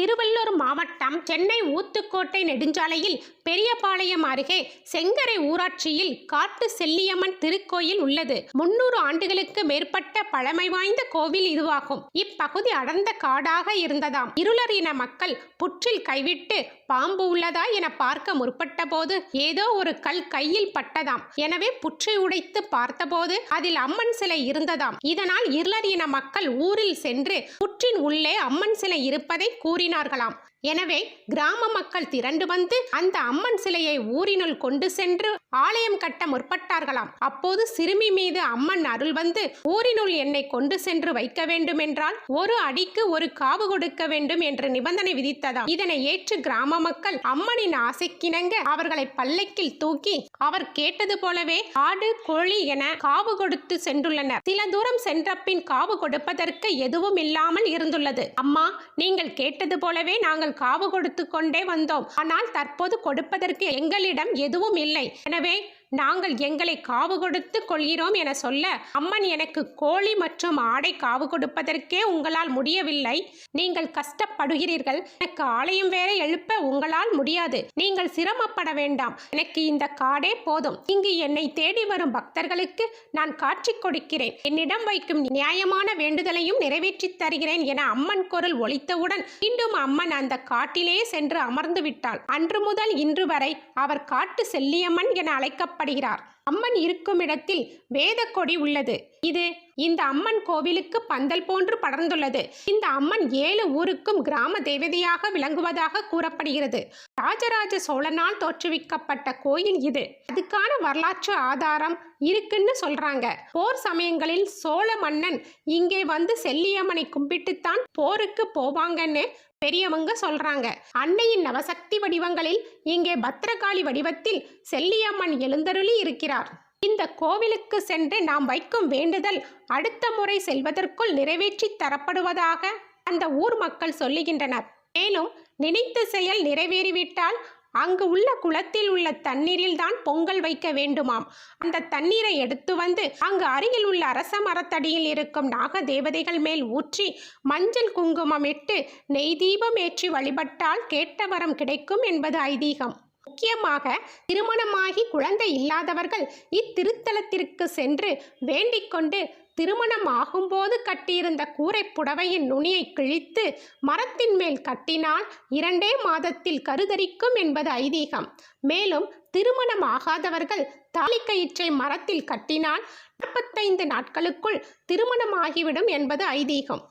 திருவள்ளூர் மாவட்டம் சென்னை ஊத்துக்கோட்டை நெடுஞ்சாலையில் பெரியபாளையம் அருகே செங்கரை ஊராட்சியில் காட்டு செல்லியம்மன் திருக்கோயில் உள்ளது. முன்னூறு ஆண்டுகளுக்கு மேற்பட்ட பழமை வாய்ந்த கோவில் இதுவாகும். இப்பகுதி அடர்ந்த காடாக இருந்ததாம். இருளர் இன மக்கள் புற்றில் கைவிட்டு பாம்பு உள்ளதா என பார்க்க முற்பட்ட போது ஏதோ ஒரு கல் கையில் பட்டதாம். எனவே புற்றை உடைத்து பார்த்தபோது அதில் அம்மன் சிலை இருந்ததாம். இதனால் இருளர் இன மக்கள் ஊரில் சென்று புற்றின் உள்ளே அம்மன் சிலை இருப்பதை கூறினார்களாம். எனவே கிராம மக்கள் திரண்டு வந்து அந்த அம்மன் சிலையை ஊரினுள் கொண்டு சென்று ஆலயம் கட்ட முற்பட்டார்களாம். அப்போது சிறுமி மீது அம்மன் அருள் வந்து ஊரினுள் என்னை கொண்டு சென்று வைக்க வேண்டுமென்றால் ஒரு அடிக்கு ஒரு காவு கொடுக்க வேண்டும் என்று நிபந்தனை விதித்ததாம். இதனை ஏற்று கிராம மக்கள் அம்மனின் ஆசைக்கிணங்க அவர்களை பல்லக்கில் தூக்கி அவர் கேட்டது போலவே ஆடு கோழி என காவு கொடுத்து சென்றுள்ளனர். சில தூரம் சென்ற பின் காவு கொடுப்பதற்கு எதுவும் இல்லாமல் இருந்துள்ளது. அம்மா நீங்கள் கேட்டது போலவே நாங்கள் காவு கொடுத்து கொண்டே வந்தோம். ஆனால் தற்போது கொடுப்பதற்கு எங்களிடம் எதுவும் இல்லை. எனவே நாங்கள் எங்களை காவு கொடுத்து கொள்கிறோம் என சொல்ல அம்மன் எனக்கு கோழி மற்றும் ஆடை காவு கொடுப்பதற்கே உங்களால் முடியவில்லை. நீங்கள் கஷ்டப்படுகிறீர்கள். எனக்கு ஆலயம் வேற எழுப்ப உங்களால் முடியாது. நீங்கள் சிரமப்பட வேண்டாம். எனக்கு இந்த காடே போதும். இங்கு என்னை தேடி வரும் பக்தர்களுக்கு நான் காட்சி கொடுக்கிறேன். என்னிடம் வைக்கும் நியாயமான வேண்டுதலையும் நிறைவேற்றித் தருகிறேன் என அம்மன் குரல் ஒலித்தவுடன் மீண்டும் அம்மன் அந்த காட்டிலே சென்று அமர்ந்து விட்டாள். அன்று முதல் இன்று வரை அவர் காட்டு செல்லியம்மன் என அழைக்கப்படுகிறார் அம்மன் இருக்கும் இடத்தில் வேத கொடி உள்ளது. இது இந்த அம்மன் கோவிலுக்கு பந்தல் போன்று படர்ந்துள்ளது. இந்த அம்மன் ஏழு ஊருக்கும் கிராம தேவதையாக விளங்குவதாக கூறப்படுகிறது. ராஜராஜ சோழனால் தோற்றுவிக்கப்பட்ட கோயில் இது. அதுக்கான வரலாற்று ஆதாரம் இருக்குன்னு சொல்றாங்க. போர் சமயங்களில் சோழ மன்னன் இங்கே வந்து செல்லியம்மனை கும்பிட்டுத்தான் போருக்கு போவாங்கன்னு பெரியவங்க சொல்றாங்க. அன்னையின் நவசக்தி வடிவங்களில் இங்கே பத்ரகாளி வடிவத்தில் செல்லியம்மன் எழுந்தருளி இருக்கிறார். இந்த கோவிலுக்கு சென்று நாம் வைக்கும் வேண்டுதல் அடுத்த முறை செல்வதற்குள் நிறைவேற்றி தரப்படுவதாக அந்த ஊர் மக்கள் சொல்லுகின்றனர். மேலும் நினைத்த செயல் நிறைவேறிவிட்டால் அங்கு உள்ள குளத்தில் உள்ள தண்ணீரில் தான் பொங்கல் வைக்க வேண்டுமாம். அந்த தண்ணீரை எடுத்து வந்து அங்கு அருகில் உள்ள அரச மரத்தடியில் இருக்கும் நாக தேவதைகள் மேல் ஊற்றி மஞ்சள் குங்குமம் இட்டு நெய் தீபம் ஏற்றி வழிபட்டால் கேட்ட வரம் கிடைக்கும் என்பது ஐதீகம். முக்கியமாக திருமணமாகி குழந்தை இல்லாதவர்கள் இத்திருத்தலத்திற்கு சென்று வேண்டிக் கொண்டு திருமணம் ஆகும்போது கட்டியிருந்த கூரை புடவையின் நுனியை கிழித்து மரத்தின் மேல் கட்டினால் இரண்டே மாதத்தில் கருதரிக்கும் என்பது ஐதீகம். மேலும் திருமணம் ஆகாதவர்கள் தாலிக்கயிற்றை மரத்தில் கட்டினால் நாற்பத்தைந்து நாட்களுக்குள் திருமணமாகிவிடும் என்பது ஐதீகம்.